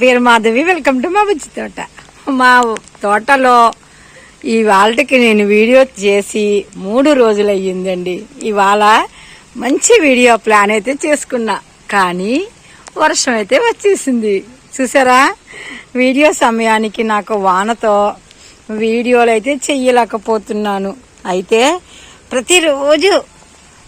పేరు Madhavi. Welcome to మా బుజ్జి తోట. మా తోటలో ఈ వాళ్ళకి నేను వీడియో చేసి మూడు రోజులు అయ్యిందండి ఇవాళ మంచి వీడియో ప్లాన్ అయితే చేసుకున్నా. కానీ వర్షం అయితే వచ్చేసింది. చూసారా? వీడియో సమయానికి నాకు వానతో వీడియోలు అయితే చెయ్యలేకపోతున్నాను. అయితే ప్రతిరోజు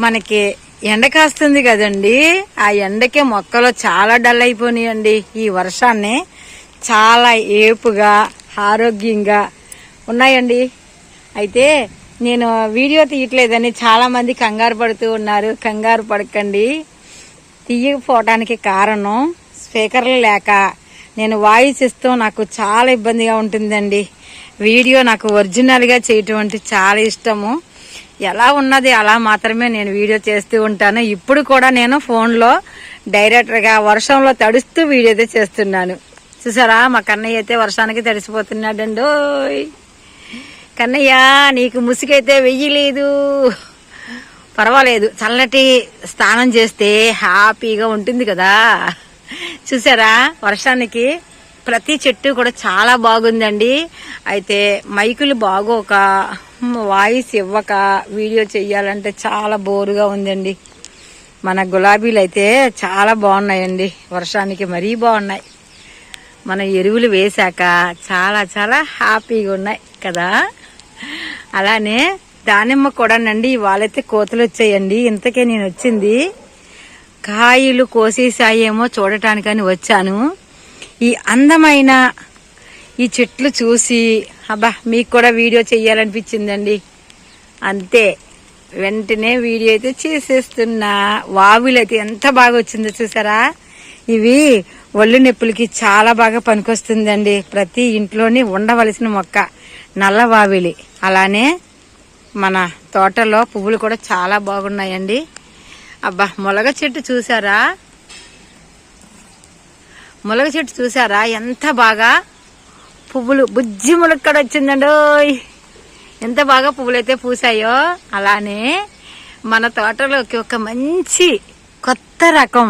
మనకి ఎండ కాస్తుంది కదండి. ఆ ఎండకే మొక్కలు చాలా డల్ అయిపోయినాయండి ఈ వర్షాన్ని. చాలా ఏపుగా ఆరోగ్యంగా ఉన్నాయండి. అయితే నేను వీడియో తీయట్లేదని చాలామంది కంగారు పడుతూ ఉన్నారు. కంగారు పడకండి. తీయకపోవడానికి కారణం స్పీకర్లు లేక నేను వాయిస్ ఇస్తూ నాకు చాలా ఇబ్బందిగా ఉంటుందండి. వీడియో నాకు ఒరిజినల్గా చేయటం అంటే చాలా ఇష్టము. ఎలా ఉన్నది అలా మాత్రమే నేను వీడియో చేస్తూ ఉంటాను. ఇప్పుడు కూడా నేను ఫోన్లో డైరెక్టర్గా వర్షంలో తడుస్తూ వీడియో అయితే చేస్తున్నాను. చూసారా? మా కన్నయ్య అయితే వర్షానికి తడిసిపోతున్నాడండి. ఓయ్. కన్నయ్య నీకు ముసుగైతే వెయ్యలేదు పర్వాలేదు. చల్లటి స్నానం చేస్తే హ్యాపీగా ఉంటుంది కదా. చూసారా? వర్షానికి ప్రతి చెట్టు కూడా చాలా బాగుందండి. అయితే మైకులు బాగోక వాయిస్ ఇవ్వక వీడియో చెయ్యాలంటే చాలా బోరుగా ఉందండి. మన గులాబీలు అయితే చాలా బాగున్నాయండి. వర్షానికి మరీ బాగున్నాయి. మన ఎరువులు వేశాక చాలా చాలా హ్యాపీగా ఉన్నాయి కదా. అలానే దానిమ్మ కూడానండి ఇవాళైతే కోతలు వచ్చాయండి ఇంతకే నేను వచ్చింది. కాయలు కోసేసాయేమో చూడటానికని వచ్చాను. ఈ అందమైన ఈ చెట్లు చూసి అబ్బా మీకు కూడా వీడియో చెయ్యాలనిపించిందండి. అంతే. వెంటనే వీడియో అయితే చేసేస్తున్నా. వావులు అయితే ఎంత బాగా వచ్చిందో చూసారా? ఇవి ఒళ్ళు నొప్పులకి చాలా బాగా పనికొస్తుందండి. ప్రతి ఇంట్లోని ఉండవలసిన మొక్క నల్ల వావిలి. అలానే మన తోటలో పువ్వులు కూడా చాలా బాగున్నాయండి. అబ్బా మొలగ చెట్టు చూసారా? మొలగ చెట్టు చూసారా? ఎంత బాగా పువ్వులు బుజ్జి ములక్కడ వచ్చిందండోయ్ ఎంత బాగా పువ్వులైతే పూసాయో అలానే మన తోటలోకి ఒక మంచి కొత్త రకం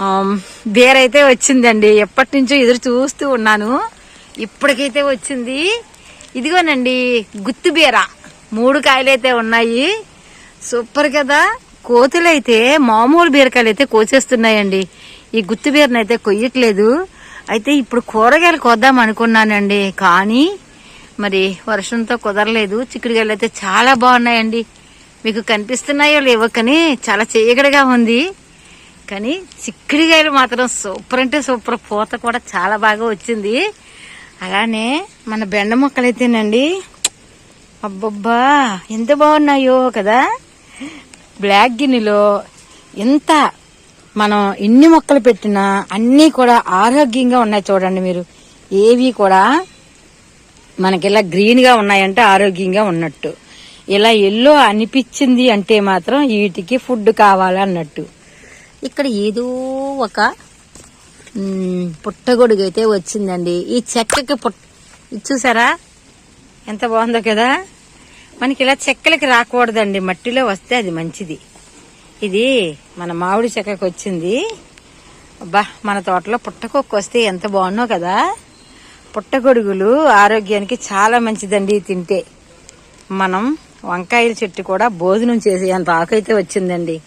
ఆమ్, బీరైతే వచ్చిందండి. ఎప్పటి నుంచో ఎదురు చూస్తూ ఉన్నాను. ఇప్పటికైతే వచ్చింది. ఇదిగోనండి గుత్తి బీర. మూడు కాయలైతే ఉన్నాయి. సూపర్ కదా. కోతులైతే మామూలు బీరకాయలు అయితే కోసేస్తున్నాయండి. ఈ గుత్తి బీరను అయితే కొయ్యట్లేదు. అయితే ఇప్పుడు కూరగాయలు కొద్దాం అనుకున్నానండి. కానీ మరి వర్షంతో కుదరలేదు. చిక్కుడుగాయలు అయితే చాలా బాగున్నాయండి. మీకు కనిపిస్తున్నాయో లేవో కానీ చాలా చీకటిగా ఉంది. కానీ చిక్కుడుగాయలు మాత్రం సూపర్ అంటే సూపర్. పూత కూడా చాలా బాగా వచ్చింది. అలానే మన బెండ మొక్కలైతేనండి. అబ్బబ్బా ఎంత బాగున్నాయో కదా. బ్లాక్ గిన్నెలో ఎంత మనం ఎన్ని మొక్కలు పెట్టినా అన్నీ కూడా ఆరోగ్యంగా ఉన్నాయి చూడండి మీరు. ఏవి కూడా మనకి ఇలా గ్రీన్గా ఉన్నాయంటే ఆరోగ్యంగా ఉన్నట్టు. ఇలా ఎల్లో అనిపించింది అంటే మాత్రం వీటికి ఫుడ్ కావాలన్నట్టు ఇక్కడ ఏదో ఒక పుట్టగొడుగు అయితే వచ్చిందండి. ఈ చెక్కకి పుట్ చూసారా? ఎంత బాగుందో కదా? మనకి ఇలా చెక్కలకి రాకూడదండి. మట్టిలో వస్తే అది మంచిది. ఇది మన మామిడి చెక్కకు వచ్చింది. అబ్బా మన తోటలో పుట్టకొక్కు వస్తే ఎంత బాగున్నో కదా. పుట్టగొడుగులు ఆరోగ్యానికి చాలా మంచిదండి తింటే. మనం వంకాయల చెట్టు కూడా భోజనం చేసే అంత ఆకైతే వచ్చిందండి.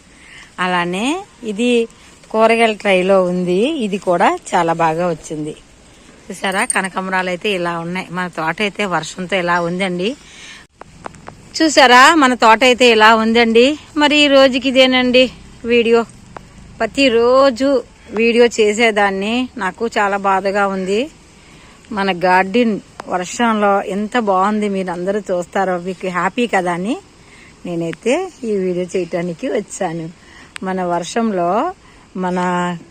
అలానే ఇది కూరగాయల ట్రైలో ఉంది. ఇది కూడా చాలా బాగా వచ్చింది. చూసారా? కనకమరాలు అయితే ఇలా ఉన్నాయి. మన తోట అయితే వర్షంతో ఇలా ఉందండి. చూసారా? మన తోట అయితే ఇలా ఉందండి. మరి ఈ రోజుకి ఇదేనండి వీడియో? ప్రతిరోజు వీడియో చేసేదాన్ని. నాకు చాలా బాధగా ఉంది. మన గార్డెన్ వర్షంలో ఎంత బాగుంది మీరు అందరూ చూస్తారో మీకు హ్యాపీ కదా అని నేనైతే ఈ వీడియో చేయటానికి వచ్చాను. మన వర్షంలో మన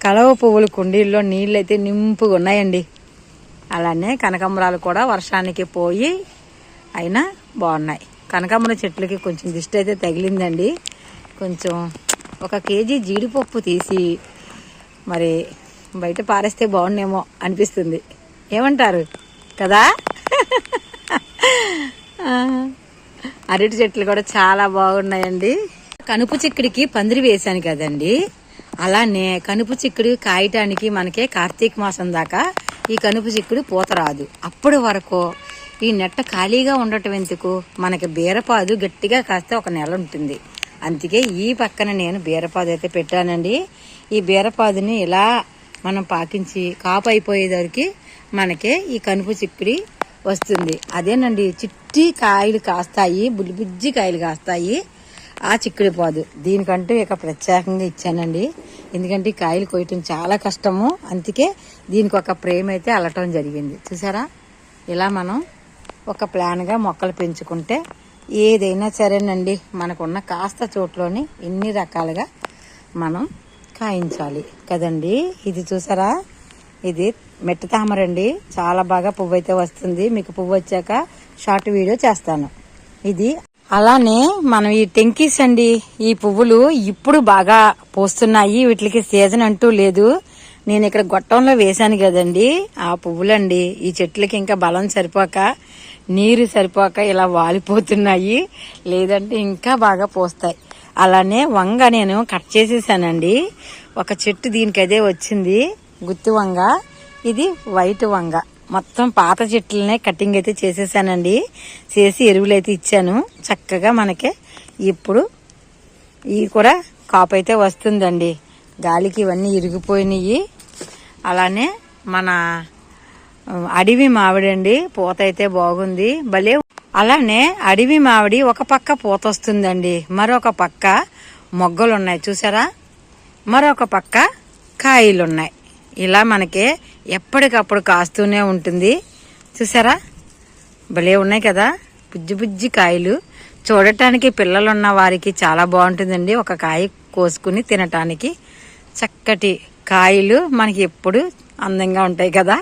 కలవ పువ్వుల కుండీల్లో నీళ్ళు అయితే నింపుగా ఉన్నాయండి. అలానే కనకాంబరాలు కూడా వర్షానికి పోయి అయినా బాగున్నాయి. కనకాంబరం చెట్లకి కొంచెం దిష్టి అయితే తగిలిందండి. కొంచెం ఒక కేజీ జీడిపప్పు తీసి మరి బయట పారేస్తే బాగుండేమో అనిపిస్తుంది. ఏమంటారు? కదా? అరటి చెట్లు కూడా చాలా బాగున్నాయండి. కనుపు చిక్కుడికి పందిరి వేశాను కదండి. అలానే కనుపు చిక్కుడు కాయటానికి మనకే కార్తీక మాసం దాకా ఈ కనుపు చిక్కుడు పూత రాదు. అప్పటి వరకు ఈ నెట్ట ఖాళీగా ఉండటం ఎందుకు? మనకి బీరపాదు గట్టిగా కాస్తే ఒక నెల ఉంటుంది. అందుకే ఈ పక్కన నేను బీరపాదు అయితే పెట్టానండి. ఈ బీరపాదుని ఇలా మనం పాకించి కాపు అయిపోయేదరికి మనకి ఈ కనుపు చిక్కుడి వస్తుంది. అదేనండి చిట్టి కాయలు కాస్తాయి బుల్లిబుజ్జి కాయలు కాస్తాయి ఆ చిక్కుడి పాదు. దీనికంటూ ఇక ప్రత్యేకంగా ఇచ్చానండి. ఎందుకంటే ఈ కాయలు కొయ్యటం చాలా కష్టము. అందుకే దీనికి ఒక ప్రేమ అయితే అల్లటం జరిగింది. చూసారా? ఇలా మనం ఒక ప్లాన్గా మొక్కలు పెంచుకుంటే ఏదైనా సరేనండి మనకున్న కాస్త చోట్లోని ఇన్ని రకాలుగా మనం కాయించాలి. కదండి? ఇది చూసారా? ఇది మెట్ట తామరండి చాలా బాగా పువ్వు అయితే వస్తుంది. మీకు పువ్వు వచ్చాక షార్ట్ వీడియో చేస్తాను. ఇది అలానే మనం ఈ టెంకీస్ అండి ఈ పువ్వులు ఇప్పుడు బాగా పోస్తున్నాయి. వీటికి సీజన్ అంటూ లేదు. నేను ఇక్కడ గొట్టంలో వేశాను కదండి. ఆ పువ్వులండి ఈ చెట్లకి ఇంకా బలం సరిపోక నీరు సరిపోక ఇలా వాలిపోతున్నాయి. లేదంటే ఇంకా బాగా పోస్తాయి. అలానే వంగ నేను కట్ చేసేసానండి. ఒక చెట్టు దీనికి అదే వచ్చింది. గుత్తి వంగ. ఇది వైట్ వంగ. మొత్తం పాత చెట్లనే కటింగ్ అయితే చేసేసానండి. చేసి ఎరువులు అయితే ఇచ్చాను. చక్కగా మనకి ఇప్పుడు ఈ కూడా కాపు అయితే వస్తుందండి. గాలికి ఇవన్నీ ఇరిగిపోయినాయి. అలానే మన అడవి మామిడి అండి. పూత అయితే బాగుంది. భలే అలానే అడవి మామిడి ఒక పక్క పూత వస్తుందండి. మరొక పక్క మొగ్గలు ఉన్నాయి చూసారా? మరొక పక్క కాయలు ఉన్నాయి ఇలా మనకి ఎప్పటికప్పుడు కాస్తూనే ఉంటుంది. చూసారా? భలే ఉన్నాయి కదా? బుజ్జి బుజ్జి కాయలు. చూడటానికి పిల్లలున్న వారికి చాలా బాగుంటుందండి. ఒక కాయ కోసుకుని తినటానికి చక్కటి కాయలు మనకి ఎప్పుడు అందంగా ఉంటాయి కదా?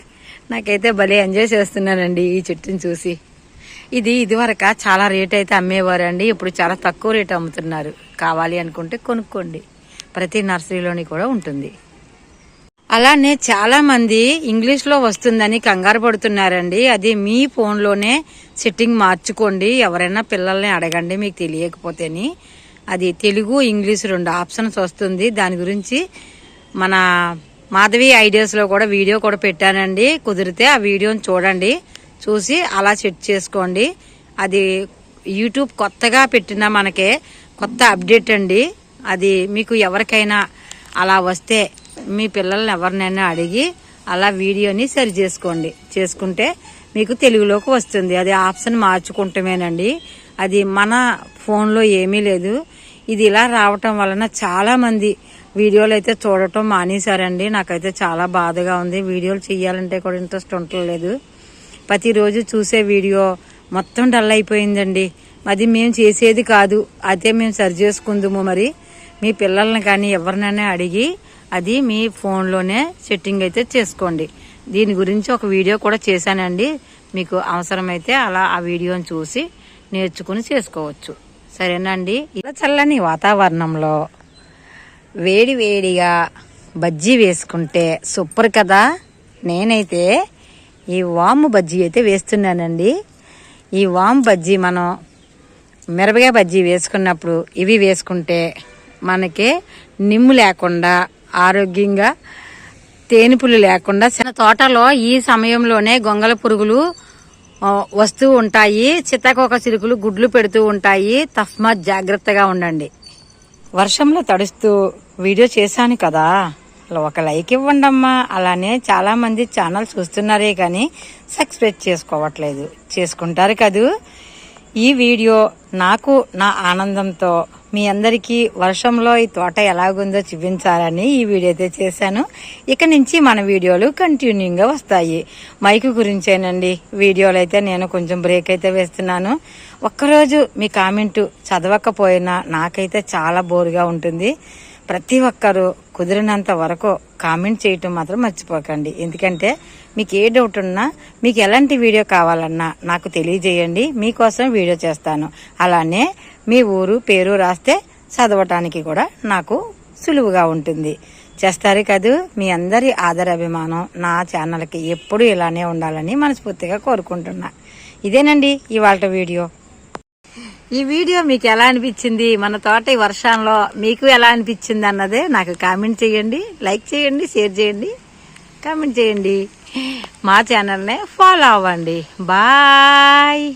నాకైతే భలే ఎంజాయ్ చేస్తున్నానండి ఈ చెట్టుని చూసి. ఇది ఇదివరక చాలా రేట్ అయితే అమ్మేవారండి ఇప్పుడు చాలా తక్కువ రేట్ అమ్ముతున్నారు. కావాలి అనుకుంటే కొనుక్కోండి. ప్రతి నర్సరీలోని కూడా ఉంటుంది. అలానే చాలామంది ఇంగ్లీష్లో వస్తుందని కంగారు పడుతున్నారండి. అది మీ ఫోన్లోనే సెట్టింగ్ మార్చుకోండి. ఎవరైనా పిల్లల్ని అడగండి మీకు తెలియకపోతేని. అది తెలుగు ఇంగ్లీష్ రెండు ఆప్షన్స్ వస్తుంది. దాని గురించి మన మాధవి ఐడియాస్లో కూడా వీడియో కూడా పెట్టానండి. కుదిరితే ఆ వీడియోని చూడండి. చూసి అలా సెట్ చేసుకోండి. అది యూట్యూబ్ కొత్తగా పెట్టిన మనకే కొత్త అప్డేట్ అండి. అది మీకు ఎవరికైనా అలా వస్తే మీ పిల్లల్ని ఎవరినైనా అడిగి అలా వీడియోని సరి చేసుకోండి. చేసుకుంటే మీకు తెలుగులోకి వస్తుంది. అది ఆప్షన్ మార్చుకుంటమేనండి. అది మన ఫోన్లో ఏమీ లేదు. ఇది ఇలా రావటం వలన చాలామంది వీడియోలు అయితే చూడటం మానేశారండి. నాకైతే చాలా బాధగా ఉంది. వీడియోలు చేయాలంటే కూడా ఇంట్రెస్ట్ ఉండలేదు ప్రతిరోజు చూసే వీడియో మొత్తం డల్ అయిపోయిందండి. అది మేము చేసేది కాదు. అదే మేము సరి చేసుకుందాము మరి. మీ పిల్లల్ని కానీ ఎవరినైనా అడిగి అది మీ ఫోన్లోనే సెట్టింగ్ అయితే చేసుకోండి. దీని గురించి ఒక వీడియో కూడా చేశానండి. మీకు అవసరమైతే అలా ఆ వీడియోని చూసి నేర్చుకుని చేసుకోవచ్చు. సరేనండి ఇలా చల్లని వాతావరణంలో వేడి వేడిగా బజ్జీ వేసుకుంటే సూపర్ కదా? నేనైతే ఈ వాము బజ్జీ అయితే వేస్తున్నానండి. ఈ వాము బజ్జీ మనం మిరపకాయ బజ్జీ వేసుకున్నప్పుడు ఇవి వేసుకుంటే మనకి నిమ్ము లేకుండా ఆరోగ్యంగా తేనిపులు లేకుండా చిన్న తోటలో ఈ సమయంలోనే గొంగల పురుగులు వస్తూ ఉంటాయి. చిత్తకోక చిరుకులు గుడ్లు పెడుతూ ఉంటాయి. తస్మాత్ జాగ్రత్తగా ఉండండి. వర్షంలో తడుస్తూ వీడియో చేశాను కదా. ఒక లైక్ ఇవ్వండి అమ్మా. అలానే చాలా మంది ఛానల్ చూస్తున్నారే కానీ సబ్స్క్రైబ్ చేసుకోవట్లేదు. చేసుకుంటారు కదూ. ఈ వీడియో నాకు నా ఆనందంతో మీ అందరికీ వర్షంలో ఈ తోట ఎలాగుందో చూపించాలని ఈ వీడియో అయితే చేశాను. ఇక నుంచి మన వీడియోలు కంటిన్యూగా వస్తాయి. మైక్ గురించేనండి. వీడియోలు అయితే నేను కొంచెం బ్రేక్ అయితే వేస్తున్నాను. ఒక్కరోజు మీ కామెంట్ చదవకపోయినా నాకైతే చాలా బోరుగా ఉంటుంది. ప్రతి ఒక్కరూ కుదిరినంత వరకు కామెంట్ చేయటం మాత్రం మర్చిపోకండి. ఎందుకంటే మీకు ఏ డౌట్ ఉన్నా మీకు ఎలాంటి వీడియో కావాలన్నా నాకు తెలియజేయండి. మీకోసం వీడియో చేస్తాను. అలానే మీ ఊరు పేరు రాస్తే చదవటానికి కూడా నాకు సులువుగా ఉంటుంది. చేస్తారు కదూ? మీ అందరి ఆదర అభిమానం నా ఛానల్కి ఎప్పుడూ ఇలానే ఉండాలని మనస్ఫూర్తిగా కోరుకుంటున్నా. ఇదేనండి ఇవాళ వీడియో. ఈ వీడియో మీకు ఎలా అనిపించింది? మన తోట ఈ వర్షంలో మీకు ఎలా అనిపించింది అన్నదే నాకు కామెంట్ చేయండి లైక్ చేయండి షేర్ చేయండి కామెంట్ చేయండి. మా ఛానల్నే ఫాలో అవ్వండి. బాయ్.